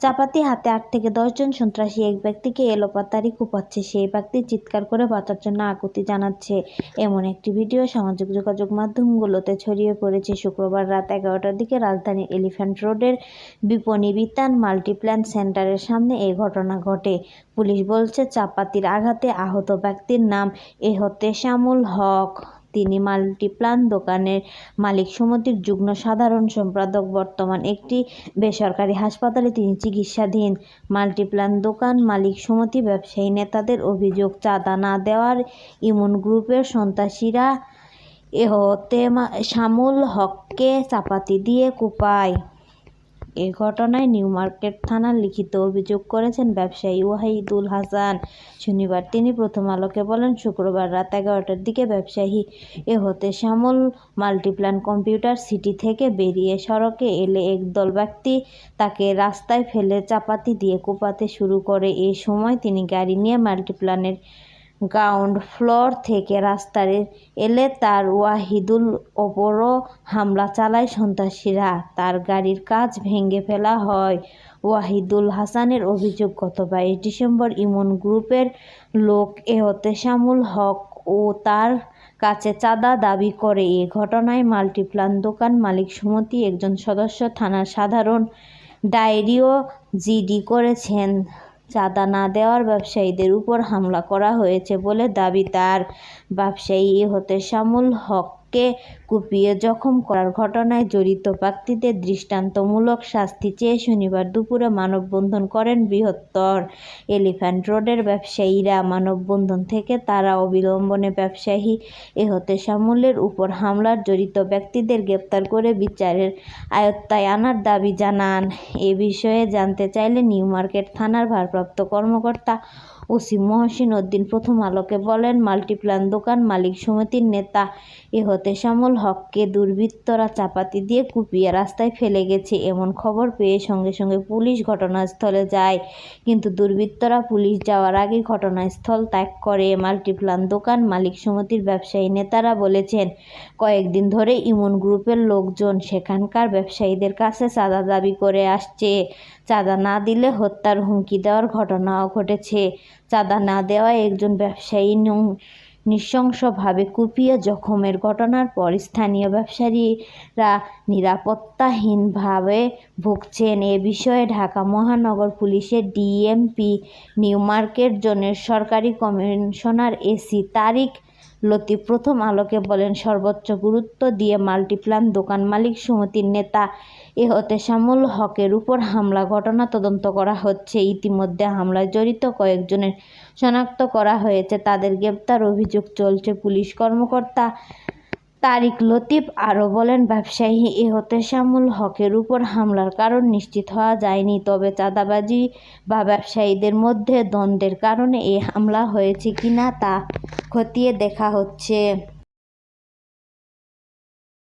চাপাতি হাতে আট থেকে দশজন সন্ত্রাসী এক ব্যক্তিকে এলোপাতারি কুপাচ্ছে। সেই ব্যক্তি চিৎকার করে বাঁচার জন্য আকুতি জানাচ্ছে। এমন একটি ভিডিও সামাজিক যোগাযোগ মাধ্যমগুলোতে ছড়িয়ে পড়েছে। শুক্রবার রাত এগারোটার দিকে রাজধানীর এলিফ্যান্ট রোডের বিপণী বিতান মাল্টিপ্ল্যান সেন্টারের সামনে এই ঘটনা ঘটে। পুলিশ বলছে, চাপাতির আঘাতে আহত ব্যক্তির নাম এহতেশামুল হক। তিনি মাল্টিপ্লান দোকানের মালিক। সমিতির যুগ্ম সাধারণ সম্পাদক, বর্তমান একটি বেসরকারি হাসপাতালে তিনি চিকিৎসাধীন। মাল্টিপ্লান দোকান মালিক সমিতি ব্যবসায়ী নেতাদের অভিযোগ, চাঁদা না দেওয়ার ইমন গ্রুপের সন্ত্রাসীরা এহতে শামুল হককে চাপাতি দিয়ে কুপায়। এ ঘটনায় নিউ মার্কেট থানার লিখিত অভিযোগ করেছেন ব্যবসায়ী ওয়াহিদুল হাসান। শনিবার তিনি প্রথম আলোকে বলেন, শুক্রবার রাত এগারোটার দিকে ব্যবসায়ী এ হতে শ্যামল মাল্টিপ্ল্যান কম্পিউটার সিটি থেকে বেরিয়ে সড়কে এলে একদল ব্যক্তি তাকে রাস্তায় ফেলে চাপাতি দিয়ে কোপাতে শুরু করে। এ সময় তিনি গাড়ি নিয়ে মাল্টিপ্ল্যানের গ্রাউন্ড ফ্লোর থেকে রাস্তায় এলে তার ওয়াহিদুল ওপরও হামলা চালায় সন্ত্রাসীরা। তার গাড়ির কাজ ভেঙে ফেলা হয়। ওয়াহিদুল হাসানের অভিযোগ, গত বাইশ ডিসেম্বর ইমন গ্রুপের লোক এহতেশামুল হক ও তার কাছে চাঁদা দাবি করে। এ ঘটনায় মাল্টিপ্লান দোকান মালিক সমিতি, একজন সদস্য থানার সাধারণ ডায়েরিও জিডি করেছেন। চাঁদা না দেওয়ার ব্যবসায়ীদের উপর হামলা করা হয়েছে বলে দাবি তার। ব্যবসায়ী হতে শামুল হককে কুপিয়ে জখম করার ঘটনায় জড়িত ব্যক্তিদের দৃষ্টান্তমূলক শাস্তি চেয়ে শনিবার দুপুরে মানববন্ধন করেন বৃহত্তর এলিফ্যান্ট রোডের ব্যবসায়ীরা। মানববন্ধন থেকে তারা অবিলম্বনে ব্যবসায়ী এহতে শামুলের উপর হামলার জড়িত ব্যক্তিদের গ্রেপ্তার করে বিচারের আয়ত্তায় আনার দাবি জানান। এ বিষয়ে জানতে চাইলে নিউ মার্কেট থানার ভারপ্রাপ্ত কর্মকর্তা ওসি মহসিন উদ্দিন প্রথম আলোকে বলেন মাল্টিপ্ল্যান দোকান মালিক সমিতির নেতা এহতেশামুল হককে দুর্বৃত্তরা চাপাতি দিয়ে কুপিয়ে রাস্তায় ফেলে গেছে এমন খবর পেয়ে সঙ্গে সঙ্গে পুলিশ ঘটনাস্থলে যায়। কিন্তু দুর্বৃত্তরা পুলিশ যাওয়ার আগে ঘটনাস্থল ত্যাগ করে। মাল্টিপ্ল্যান দোকান মালিক সমিতির ব্যবসায়ী নেতারা বলেছেন, কয়েকদিন ধরে ইমন গ্রুপের লোকজন সেখানকার ব্যবসায়ীদের কাছে চাঁদা দাবি করে আসছে। চাঁদা না দিলে হত্যার হুমকি দেওয়ার ঘটনাও ঘটেছে। চাঁদা না দেওয়ায় একজন ব্যবসায়ী নৃশংসভাবে কুপিয়ে জখমের ঘটনার পর স্থানীয় ব্যবসায়ীরা নিরাপত্তাহীনভাবে ভুগছেন। এ বিষয়ে ঢাকা মহানগর পুলিশের ডিএমপি নিউমার্কেট জোনের সরকারি কমিশনার এসি তারিক লতিফ প্রথম আলোকে বলেন, সর্বোচ্চ গুরুত্ব দিয়ে মাল্টিপ্ল্যান দোকান মালিক সমিতির নেতা। এহতেশামুল হকের উপর হামলা, ঘটনা তদন্ত করা হচ্ছে। ইতিমধ্যে হামলায় জড়িত কয়েকজনের শনাক্ত করা হয়েছে। তাদের গ্রেপ্তার অভিযোগ চলছে। পুলিশ কর্মকর্তা তারিক লতিফ আরও বলেন, ব্যবসায়ী এহতেশামুল হকের উপর হামলার কারণ নিশ্চিত হওয়া যায়নি। তবে চাঁদাবাজি বা ব্যবসায়ীদের মধ্যে দ্বন্দ্বের কারণে এই হামলা হয়েছে কিনা তা খতিয়ে দেখা হচ্ছে।